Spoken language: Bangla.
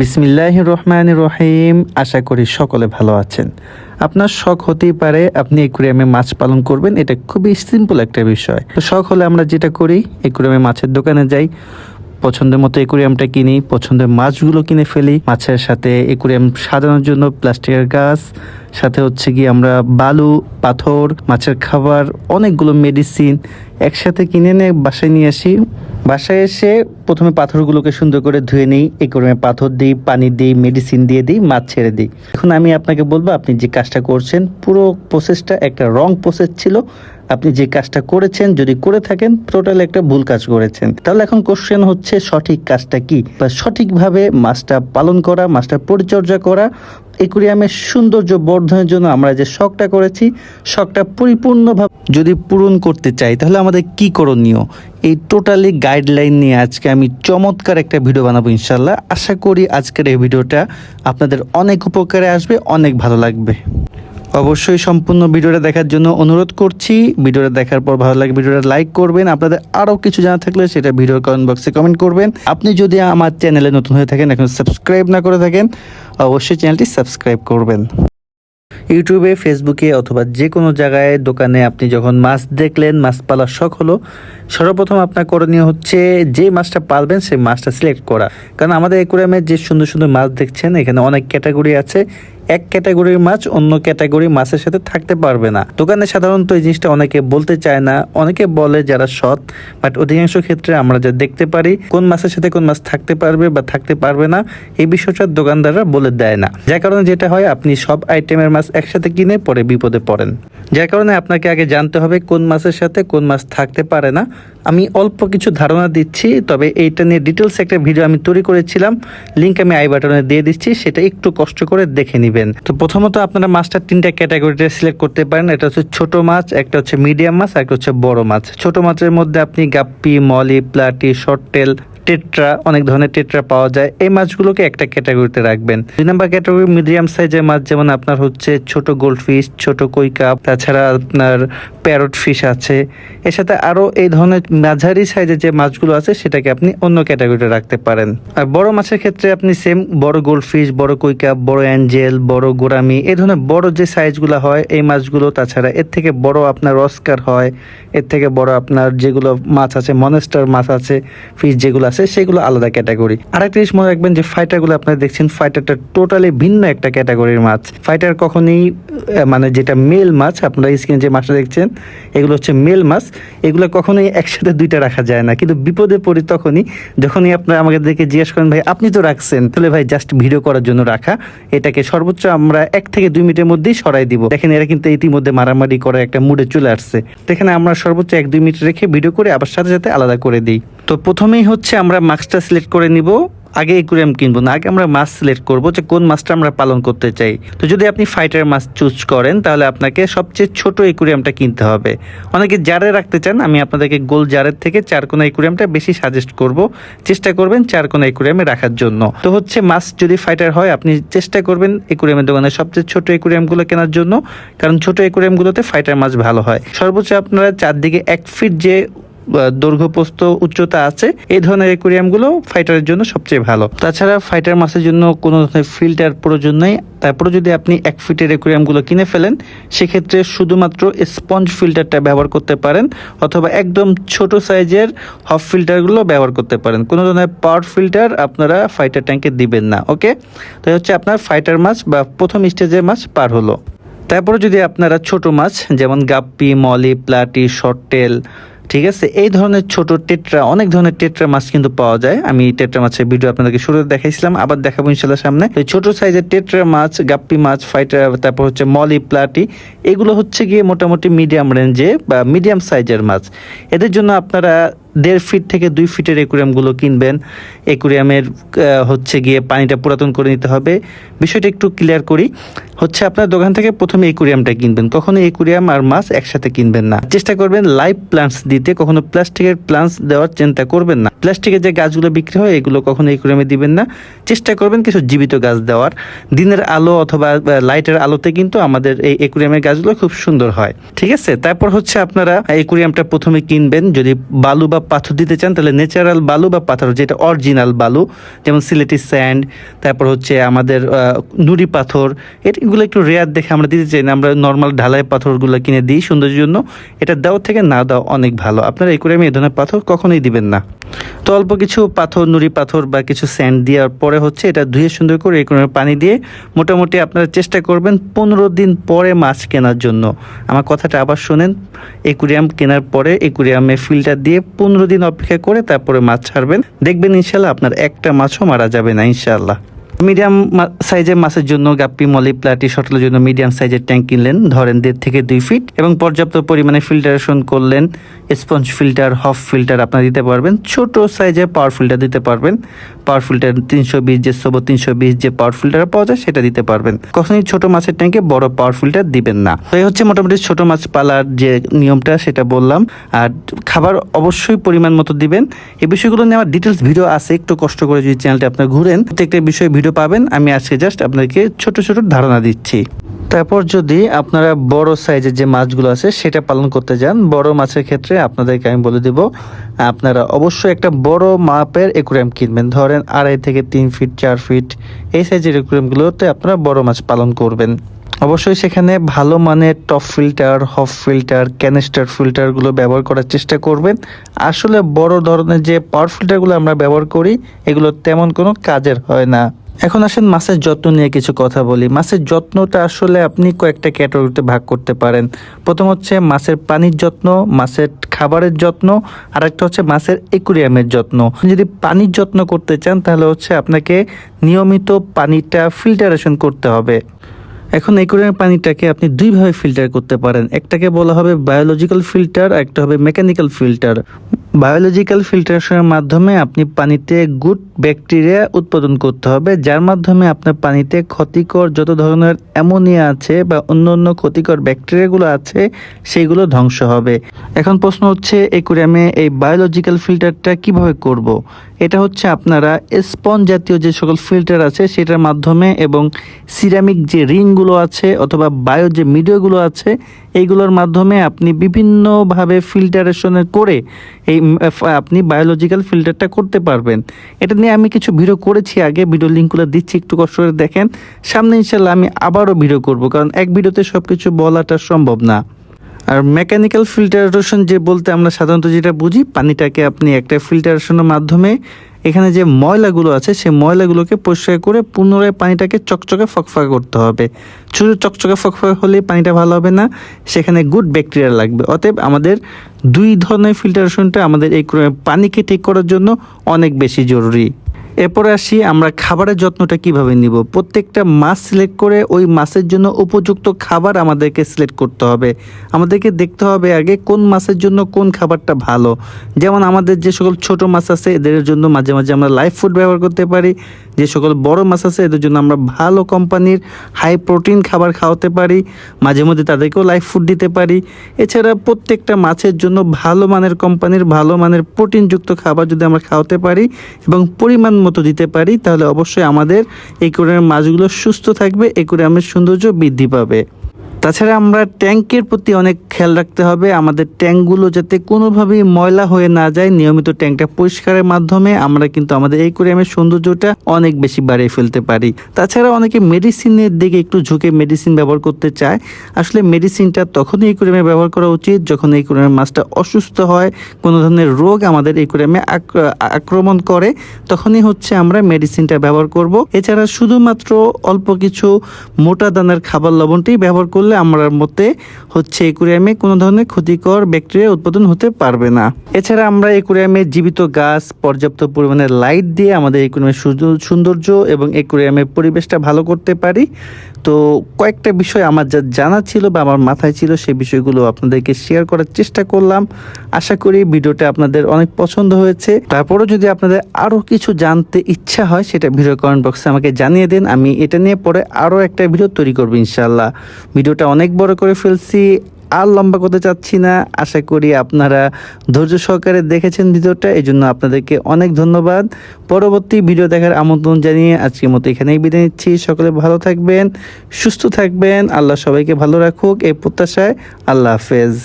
বিসমিল্লাহ রহমান রহিম। আশা করি সকলে ভালো আছেন। আপনার শখ হতেই পারে আপনি একুরিয়ামে মাছ পালন করবেন, এটা খুবই সিম্পল একটা বিষয়। তো শখ হলে আমরা যেটা করি, একুরিয়ামে মাছের দোকানে যাই, পছন্দের মতো একুরিয়ামটা কিনি, পছন্দের মাছগুলো কিনে ফেলি। মাছের সাথে একুরিয়াম সাজানোর জন্য প্লাস্টিকের গাছ, সাথে হচ্ছে কি আমরা বালু, পাথর, মাছের খাবার, অনেকগুলো মেডিসিন একসাথে কিনে নিয়ে বাসায় নিয়ে আসি। বাসায় এসে প্রথমে পাথরগুলোকে সুন্দর করে ধুয়ে নিই। একুরিয়ামে পাথর দিই, পানি দিই মেডিসিন দিয়ে দিই, মাছ ছেড়ে দিই। এখন আমি আপনাকে বলব, আপনি যে কাজটা করছেন, পুরো প্রসেসটা একটা রং প্রসেস ছিল। আপনি যে কাজটা করেছেন, যদি করে থাকেন টোটাল একটা ভুল কাজ করেছেন। তাহলে এখন কোশ্চেন হচ্ছে, সঠিক কাজটা কি? বা সঠিকভাবে মাছটা পালন করা, মাছটা পরিচর্যা করা একুরিয়ামের সৌন্দর্য বর্ধনের জন্য আমরা যে শখটা করেছি, শখটা পরিপূর্ণভাবে যদি পূরণ করতে চাই, তাহলে আমাদের কি করণীয়? এই টোটালি গাইডলাইন নিয়ে আজকে আমি চমৎকার একটা ভিডিও বানাবো ইনশাল্লাহ আশা করি আজকের এই ভিডিওটা আপনাদের অনেক উপকারে আসবে, অনেক ভালো লাগবে। অবশ্যই সম্পূর্ণ ভিডিওটা দেখার জন্য অনুরোধ করছি। ভিডিওটা দেখার পর ভালো লাগে ভিডিওটা লাইক করবেন। আপনাদের আরও কিছু জানা থাকলে সেটা ভিডিওর কমেন্ট বক্সে কমেন্ট করবেন। আপনি যদি আমার চ্যানেলে নতুন হয়ে থাকেন, এখন সাবস্ক্রাইব না করে থাকেন, অবশ্যই চ্যানেলটি সাবস্ক্রাইব করবেন। ইউটিউবে ফেসবুকে অথবা যে কোনো জায়গায় দোকানে আপনি যখন মাছ দেখলেন, মাছ পালার শখ হলো সর্বপ্রথম আপনার করণীয় হচ্ছে যে মাছটা পালবেন, সেই মাছটা সিলেক্ট করা। কারণ আমাদের একুরিয়ামে যে সুন্দর সুন্দর মাছ দেখছেন, এখানে অনেক ক্যাটাগরি আছে। এক ক্যাটাগরির মাছ অন্য ক্যাটাগরি মাছের সাথে থাকতে পারবে না। দোকানে সাধারণত এই জিনিসটা অনেকে বলতে চায় না। অনেকে বলে যারা সৎ বাট অধিকাংশ ক্ষেত্রে আমরা যা দেখতে পারি, কোন মাছের সাথে কোন মাছ থাকতে পারবে বা থাকতে পারবে না, এই বিষয়টা দোকানদাররা বলে দেয় না। যার কারণে যেটা হয়, আপনি সব আইটেমের মাছ একসাথে কিনে পরে বিপদে পড়েন। যার কারণে আপনাকে আগে জানতে হবে কোন মাছের সাথে কোন মাছ থাকতে পারে না। আমি অল্প কিছু ধারণা দিচ্ছি, তবে এইটা নিয়ে ডিটেলস একটা ভিডিও আমি তৈরি করেছিলাম। লিঙ্ক আমি আই বাটনে দিয়ে দিচ্ছি, সেটা একটু কষ্ট করে দেখে নেবেন। তো প্রথমত আপনারা মাছটা তিনটা ক্যাটাগরিতে সিলেক্ট করতে পারেন। এটা হচ্ছে ছোট মাছ, একটা হচ্ছে মিডিয়াম মাছ, আর একটা হচ্ছে বড় মাছ। ছোট মাছের মধ্যে আপনি গাপ্পি, মলি, প্লাটি, শর্টেল টেট্রা, অনেক ধরনের টেট্রা পাওয়া যায়। এই মাছগুলোকে একটা ক্যাটাগরিতে রাখবেন। দুই নম্বর ক্যাটাগরি মিডিয়াম সাইজের মাছ, যেমন আপনার হচ্ছে ছোট গোল্ড ফিশ ছোট কাপ, তাছাড়া আপনার প্যারট ফিশ আছে। এর সাথে আরও এই ধরনের মাঝারি সাইজের যে মাছগুলো আছে, সেটাকে আপনি অন্য ক্যাটাগরিতে রাখতে পারেন। আর বড় মাছের ক্ষেত্রে আপনি সেম বড় গোল্ড ফিশ বড় কাপ, বড় অ্যাঞ্জেল, বড় গোরামি এই ধরনের বড় যে সাইজগুলো হয় এই মাছগুলো, তাছাড়া এর থেকে বড় আপনার অস্কার হয়, এর থেকে বড় আপনার যেগুলো মাছ আছে, মনেস্টার মাছ আছে, ফিশ যেগুলো আছে সেগুলো আলাদা ক্যাটাগরি। আর আরেকটা জিনিস মনে রাখবেন যে ফাইটারগুলো আপনারা দেখছেন ফাইটারটা টোটালি ভিন্ন একটা ক্যাটাগরির মাছ। ফাইটার কখনই মানে যেটা মেল মাছ, আপনারা স্ক্রিনে যে মাছটা দেখছেন, এগুলো হচ্ছে মেল মাছ। এগুলো কখনোই একসাথে দুইটা রাখা যায় না। কিন্তু বিপদে পড়ি তখনই, যখনই আপনারা দেখে জিজ্ঞেস করেন, ভাই, আপনি তো রাখছেন, তাহলে ভাই জাস্ট ভিডিও করার জন্য রাখা। এটাকে সর্বোচ্চ আমরা এক থেকে দুই মিনিটের মধ্যেই সরাই দিব। দেখেন, এরা কিন্তু ইতিমধ্যে মারামারি করে একটা মুডে চলে আসছে। তো এখানে আমরা সর্বোচ্চ এক দুই মিনিট রেখে ভিডিও করে আবার সাথে সাথে আলাদা করে দিই। তো প্রথমেই হচ্ছে আমরা মাস্কটা সিলেক্ট করে নিব। আগে একুরিয়াম কিনবো না, আগে আমরা মাছ সিলেক্ট করব যে কোন মাছটা আমরা পালন করতে চাই। তো যদি আপনি ফাইটার মাছ চুজ করেন, তাহলে আপনাকে সবচেয়ে ছোট একুরিয়ামটা কিনতে হবে। অনেকে জারে রাখতে চান, আমি আপনাদেরকে গোল জারের থেকে চারকোনা একুরিয়ামটা বেশি সাজেস্ট করব। চেষ্টা করবেন চারকোনা একুরিয়ামে রাখার জন্য। তো হচ্ছে মাছ যদি ফাইটার হয়, আপনি চেষ্টা করবেন একুরিয়ামের দোকানে সবচেয়ে ছোট একুরিয়ামগুলো কেনার জন্য। কারণ ছোট একুরিয়ামগুলোতে ফাইটার মাছ ভালো হয়। সর্বোচ্চ আপনারা চারদিকে এক ফিট যে দৈর্ঘ্যপ্রস্থ উচ্চতা আছে, এই ধরনের অ্যাকুরিয়ামগুলো ফাইটারের জন্য সবচেয়ে ভালো। তাছাড়া ফাইটার মাছের জন্য কোনো ধরনের ফিল্টার প্রয়োজন নেই। তারপরে যদি আপনি এক ফিটের অ্যাকুরিয়ামগুলো কিনে ফেলেন, সেক্ষেত্রে শুধুমাত্র স্পঞ্জ ফিল্টারটা ব্যবহার করতে পারেন, অথবা একদম ছোট সাইজের হফ ফিল্টারগুলো ব্যবহার করতে পারেন। কোনো ধরনের পাওয়ার ফিল্টার আপনারা ফাইটার ট্যাঙ্কে দিবেন না ওকে তাই হচ্ছে আপনার ফাইটার মাছ বা প্রথম স্টেজের মাছ পার হলো। তারপরে যদি আপনারা ছোট মাছ যেমন গাপ্পি, মলি, প্লাটি শর্টেল ঠিক আছে? এই ধরনের ছোট টেট্রা, অনেক ধরনের টেট্রা মাছ কিন্তু পাওয়া যায়। আমি টেট্রা মাছের ভিডিও আপনাদেরকে শুরুতে দেখাইছিলাম, আবার দেখাবো ইনশাল্লাহ সামনে। এই ছোট সাইজের টেট্রা মাছ, গাপ্পি মাছ ফাইটার তারপর হচ্ছে মলি, প্লাটি, এগুলো হচ্ছে গিয়ে মোটামুটি মিডিয়াম রেঞ্জে বা মিডিয়াম সাইজের মাছ। এদের জন্য আপনারা দেড় ফিট থেকে দুই ফিটের একুরিয়ামগুলো কিনবেন। একুরিয়ামের হচ্ছে গিয়ে পানিটা পুরাতন করে নিতে হবে। বিষয়টা একটু ক্লিয়ার করি। হচ্ছে আপনার দোকান থেকে প্রথমে একুরিয়ামটা কিনবেন। কখনো একুরিয়াম আর মাছ একসাথে কিনবেন না। চেষ্টা করবেন লাইভ প্লান্টস দিতে। কখনো প্লাস্টিকের প্লান্টস দেওয়ার চিন্তা করবেন না। প্লাস্টিকের যে গাছগুলো বিক্রি হয়, এগুলো কখনো একুরিয়ামে দিবেন না। চেষ্টা করবেন কিছু জীবিত গাছ দেওয়ার। দিনের আলো অথবা লাইটের আলোতে কিন্তু আমাদের এই একুরিয়ামের গাছগুলো খুব সুন্দর হয়। ঠিক আছে? তারপর হচ্ছে আপনারা একুরিয়ামটা প্রথমে কিনবেন। যদি বালু বা পাথর দিতে চান, তাহলে ন্যাচারাল বালু বা পাথর, যেটা অরিজিনাল বালু, যেমন সিলেটি স্যান্ড তারপর হচ্ছে আমাদের নুড়ি পাথর, এগুলো একটু রেয়ার দেখে আমরা দিতে চাই না, আমরা নর্মাল ঢালাই পাথরগুলো কিনে দিই সৌন্দর্যের জন্য। এটা দেওয়ার থেকে না দেওয়া অনেক ভালো। আপনারা এই করে আমি এ ধরনের পাথর কখনোই দিবেন না। তো অল্প কিছু পাথর, নুড়ি পাথর বা কিছু স্যান্ড দেওয়ার পরে হচ্ছে এটা ধুয়ে সুন্দর করে এই পানি দিয়ে মোটামুটি আপনারা চেষ্টা করবেন পনেরো দিন পরে মাছ কেনার জন্য। আমার কথাটা আবার শোনেন একুরিয়াম কেনার পরে একুরিয়ামে ফিল্টার দিয়ে পনেরো দিন অপেক্ষা করে তারপরে মাছ ছাড়বেন। দেখবেন ইনশাল্লাহ আপনার একটা মাছও মারা যাবে না, ইনশাল্লাহ। মিডিয়াম সাইজের মাছের জন্য গাপ্পি, মলি, প্লাটি, শটলের জন্য মিডিয়াম সাইজের ট্যাঙ্ক কিনলেন। ধরেন দেড় থেকে দুই ফিট এবং পর্যাপ্ত পরিমাণে ফিল্টারেশন করলেন। স্পঞ্জ ফিল্টার হফ ফিল্টার আপনারা দিতে পারবেন। ছোট সাইজের পাওয়ার ফিল্টার দিতে পারবেন। পাওয়ার ফিল্টার তিনশো বিশ যে সব তিনশো বিশ যে পাওয়ার ফিল্টার পাওয়া যায় সেটা দিতে পারবেন। কখনোই ছোট মাছের ট্যাঙ্কে বড় পাওয়ার ফিল্টার দিবেন না। তো এই হচ্ছে মোটামুটি ছোট মাছ পালার যে নিয়মটা, সেটা বললাম। আর খাবার অবশ্যই পরিমাণ মতো দিবেন। এই বিষয়গুলো নিয়ে আমার ডিটেলস ভিডিও আছে, একটু কষ্ট করে যদি চ্যানেলটা আপনার ঘুরেন। প্রত্যেকটা বিষয়ে ভিডিও পাবেন। আমি আজকে জাস্ট আপনাকে ছোট ছোট ধারণা দিচ্ছি। তারপর যদি আপনারা বড় সাইজের যে মাছগুলো আছে, সেটা পালন করতে যান, বড় মাছের ক্ষেত্রে আপনাদেরকে আমি বলে দেব, আপনারা অবশ্যই একটা বড় মাপের একুরিয়াম কিনবেন। ধরেন আড়াই থেকে তিন ফিট চার ফিট এই সাইজের একুরিয়ামগুলোতে আপনারা বড় মাছ পালন করবেন। অবশ্যই সেখানে ভালো মানের টপ ফিল্টার হফ ফিল্টার ক্যানিস্টার ফিল্টারগুলো ব্যবহার করার চেষ্টা করবেন। আসলে বড় ধরনের যে পাওয়ার ফিল্টারগুলো আমরা ব্যবহার করি, এগুলো তেমন কোনো কাজের হয় না। এখন আসেন মাছের যত্ন নিয়ে কিছু কথা বলি। মাছের যত্নটা আসলে আপনি কয়েকটা ক্যাটাগরিতে ভাগ করতে পারেন। প্রথম হচ্ছে মাছের পানির যত্ন, মাছের খাবারের যত্ন আর একটা হচ্ছে মাছের একুরিয়ামের যত্ন। যদি পানির যত্ন করতে চান, তাহলে হচ্ছে আপনাকে নিয়মিত পানিটা ফিল্টারেশন করতে হবে। এখন একুরিয়ামের পানিটাকে আপনি দুইভাবে ফিল্টার করতে পারেন। একটাকে বলা হবে বায়োলজিক্যাল ফিল্টার একটা হবে মেকানিক্যাল ফিল্টার বায়োলজিক্যাল ফিল্টারেশনের মাধ্যমে আপনি পানিতে গুড ব্যাকটেরিয়া উৎপাদন করতে হবে, যার মাধ্যমে আপনার পানিতে ক্ষতিকর যত ধরনের অ্যামোনিয়া আছে বা অন্য অন্য ক্ষতিকর ব্যাকটেরিয়াগুলো আছে সেইগুলো ধ্বংস হবে এখন প্রশ্ন হচ্ছে, একুরিয়ামে এই বায়োলজিক্যাল ফিল্টারটা কীভাবে করব। এটা হচ্ছে আপনারা স্পঞ্জ জাতীয় যে সকল ফিল্টার আছে, সেটার মাধ্যমে এবং সিরামিক যে রিংগুলো আছে অথবা বায়ো যে মিডিয়াগুলো আছে, এইগুলোর মাধ্যমে আপনি বিভিন্নভাবে ফিল্টারেশনের করে এই আপনি বায়োলজিক্যাল ফিল্টারটা করতে পারবেন। এটা নিয়ে আমি কিছু ভিডিও করেছি আগে ভিডিও লিঙ্কগুলো দিচ্ছি, একটু কষ্ট করে দেখেন। সামনে ইনশাল্লাহ আমি আবারও ভিডিও করব, কারণ এক ভিডিওতে সব কিছু বলাটা সম্ভব না। আর মেকানিক্যাল ফিল্টারেশন যে বলতে আমরা সাধারণত যেটা বুঝি, পানিটাকে আপনি একটা ফিল্টারেশনের মাধ্যমে এখানে যে ময়লাগুলো আছে, সেই ময়লাগুলোকে পরিষ্কার করে পুনরায় পানিটাকে চকচকে ফকফকা করতে হবে। শুধু চকচকে ফকফকা হলে পানিটা ভালো হবে না, সেখানে গুড ব্যাকটেরিয়া লাগবে। অতএব আমাদের দুই ধরনের ফিল্টারেশনটা আমাদের এই পানিকে ঠিক করার জন্য অনেক বেশি জরুরি। এরপরে আসি আমরা খাবারের যত্নটা কীভাবে নিব? প্রত্যেকটা মাছ সিলেক্ট করে ওই মাছের জন্য উপযুক্ত খাবার আমাদেরকে সিলেক্ট করতে হবে। আমাদেরকে দেখতে হবে আগে কোন মাছের জন্য কোন খাবারটা ভালো। যেমন আমাদের যে সকল ছোট মাছ আছে, এদের জন্য মাঝে মাঝে আমরা লাইফ ফুড ব্যবহার করতে পারি। যে সকল বড় মাছ আছে, এদের জন্য আমরা ভালো কোম্পানির হাই প্রোটিন খাবার খাওয়াতে পারি। মাঝে মধ্যে তাদেরকেও লাইফ ফুড দিতে পারি। এছাড়া প্রত্যেকটা মাছের জন্য ভালো মানের কোম্পানির ভালো মানের প্রোটিনযুক্ত খাবার যদি আমরা খাওয়াতে পারি এবং পরিমাণ মতো দিতে পারি, তাহলে অবশ্যই আমাদের এই করে মাছগুলো সুস্থ থাকবে, এই আমের সৌন্দর্য বৃদ্ধি পাবে। তাছাড়া আমরা ট্যাঙ্কের প্রতি অনেক খেয়াল রাখতে হবে। আমাদের ট্যাঙ্কগুলো যাতে কোনোভাবেই ময়লা হয়ে না যায়। নিয়মিত ট্যাঙ্কটা পরিষ্কারের মাধ্যমে আমরা কিন্তু আমাদের এই কোরিয়ামের সৌন্দর্যটা অনেক বেশি বাড়িয়ে ফেলতে পারি। তাছাড়া অনেকে মেডিসিনের দিকে একটু ঝুঁকে মেডিসিন ব্যবহার করতে চায়। আসলে মেডিসিনটা তখনই এই কোরিয়ামে ব্যবহার করা উচিত যখন এই কোরিয়ামের মাছটা অসুস্থ হয়, কোনো ধরনের রোগ আমাদের এই কোরিয়ামে আক্র- আক্রমণ করে, তখনই হচ্ছে আমরা মেডিসিনটা ব্যবহার করব। এছাড়া শুধুমাত্র অল্প কিছু মোটা দানার খাবার লবণটি ব্যবহার করলে আমরা মতে হচ্ছে একুরিয়ামে কোনো ধরনের ক্ষতিকর ব্যাকটেরিয়া উৎপাদন হতে পারবে না। এছাড়া আমরা একুরিয়ামে জীবিত গাছ, পর্যাপ্ত পরিমাণে লাইট দিয়ে আমাদের একুরিয়ামের সৌন্দর্য এবং একুরিয়ামের পরিবেশটা ভালো করতে পারি। তো কয়েকটা বিষয় আমার যা জানা ছিল বা আমার মাথায় ছিল সেই বিষয়গুলো আপনাদেরকে শেয়ার করার চেষ্টা করলাম। আশা করি ভিডিওটা আপনাদের অনেক পছন্দ হয়েছে। তারপরেও যদি আপনাদের আরও কিছু জানতে ইচ্ছা হয়, সেটা ভিডিও কমেন্ট বক্সে আমাকে জানিয়ে দিন। আমি এটা নিয়ে পরে আরও একটা ভিডিও তৈরি করব ইনশাল্লাহ ভিডিওটা অনেক বড় করে ফেলছি, আর লম্বা করতে চাচ্ছি না। আশা করি আপনারা ধৈর্য সহকারে দেখেছেন ভিডিওটা এই জন্য আপনাদেরকে অনেক ধন্যবাদ। পরবর্তী ভিডিও দেখার আমন্ত্রণ জানিয়ে আজকের মতো এখানেই বিদায় নিচ্ছি। সকলে ভালো থাকবেন, সুস্থ থাকবেন। আল্লাহ সবাইকে ভালো রাখুক, এই প্রত্যাশায় আল্লাহ হাফেজ।